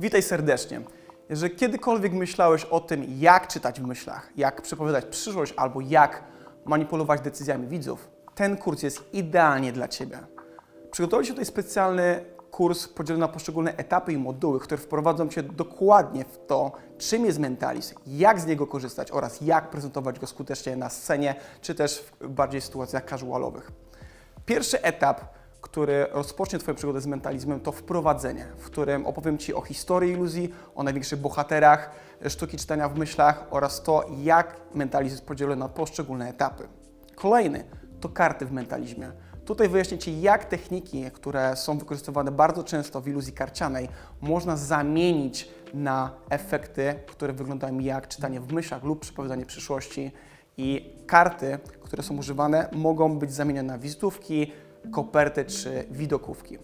Witaj serdecznie. Jeżeli kiedykolwiek myślałeś o tym, jak czytać w myślach, jak przepowiadać przyszłość albo jak manipulować decyzjami widzów, ten kurs jest idealnie dla Ciebie. Przygotowaliśmy tutaj specjalny kurs podzielony na poszczególne etapy i moduły, które wprowadzą Cię dokładnie w to, czym jest mentalizm, jak z niego korzystać oraz jak prezentować go skutecznie na scenie, czy też w bardziej sytuacjach casualowych. Pierwszy etap, który rozpocznie Twoją przygodę z mentalizmem, to wprowadzenie, w którym opowiem Ci o historii iluzji, o największych bohaterach sztuki czytania w myślach oraz to, jak mentalizm jest podzielony na poszczególne etapy. Kolejny to karty w mentalizmie. Tutaj wyjaśnię Ci, jak techniki, które są wykorzystywane bardzo często w iluzji karcianej, można zamienić na efekty, które wyglądają jak czytanie w myślach lub przepowiadanie przyszłości. I karty, które są używane, mogą być zamienione na wizytówki, koperty czy widokówki.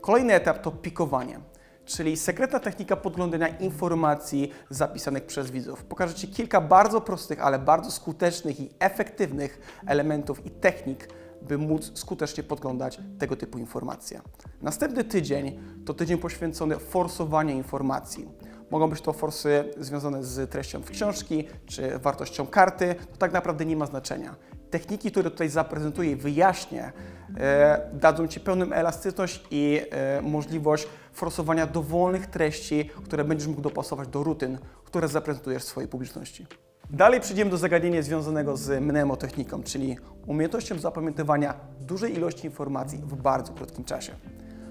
Kolejny etap to pikowanie, czyli sekretna technika podglądania informacji zapisanych przez widzów. Pokażę Ci kilka bardzo prostych, ale bardzo skutecznych i efektywnych elementów i technik, by móc skutecznie podglądać tego typu informacje. Następny tydzień to tydzień poświęcony forsowaniu informacji. Mogą być to forsy związane z treścią w książki czy wartością karty, to tak naprawdę nie ma znaczenia. Techniki, które tutaj zaprezentuję wyjaśnię, e, dadzą Ci pełną elastyczność i e, możliwość forsowania dowolnych treści, które będziesz mógł dopasować do rutyn, które zaprezentujesz swojej publiczności. Dalej przejdziemy do zagadnienia związanego z mnemotechniką, czyli umiejętnością zapamiętywania dużej ilości informacji w bardzo krótkim czasie.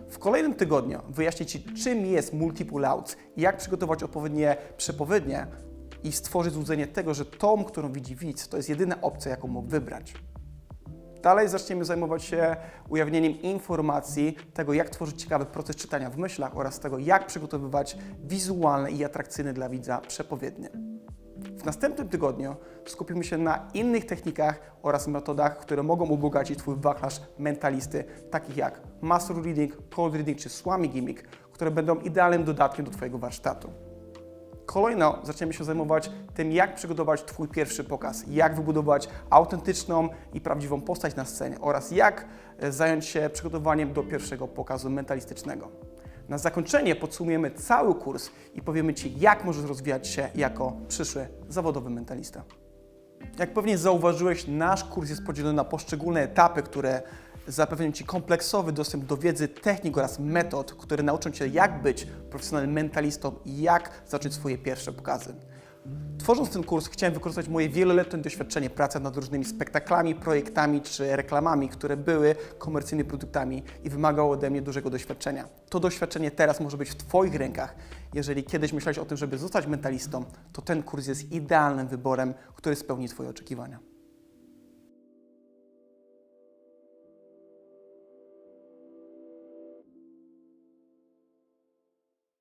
W kolejnym tygodniu wyjaśnię Ci, czym jest multiple outs, jak przygotować odpowiednie przepowiednie i stworzyć złudzenie tego, że tą, którą widzi widz, to jest jedyna opcja, jaką mógł wybrać. Dalej zaczniemy zajmować się ujawnieniem informacji tego, jak tworzyć ciekawy proces czytania w myślach oraz tego, jak przygotowywać wizualne i atrakcyjne dla widza przepowiednie. W następnym tygodniu skupimy się na innych technikach oraz metodach, które mogą ubogacić Twój wachlarz mentalisty, takich jak Master Reading, Cold Reading czy Swami Gimmick, które będą idealnym dodatkiem do Twojego warsztatu. Kolejno zaczniemy się zajmować tym, jak przygotować Twój pierwszy pokaz, jak wybudować autentyczną i prawdziwą postać na scenie oraz jak e, zająć się przygotowaniem do pierwszego pokazu mentalistycznego. Na zakończenie podsumujemy cały kurs i powiemy Ci, jak możesz rozwijać się jako przyszły zawodowy mentalista. Jak pewnie zauważyłeś, nasz kurs jest podzielony na poszczególne etapy, które zapewnią Ci kompleksowy dostęp do wiedzy, technik oraz metod, które nauczą Cię, jak być profesjonalnym mentalistą i jak zacząć swoje pierwsze pokazy. Tworząc ten kurs, chciałem wykorzystać moje wieloletnie doświadczenie pracy nad różnymi spektaklami, projektami czy reklamami, które były komercyjnymi produktami i wymagało ode mnie dużego doświadczenia. To doświadczenie teraz może być w Twoich rękach. Jeżeli kiedyś myślałeś o tym, żeby zostać mentalistą, to ten kurs jest idealnym wyborem, który spełni Twoje oczekiwania.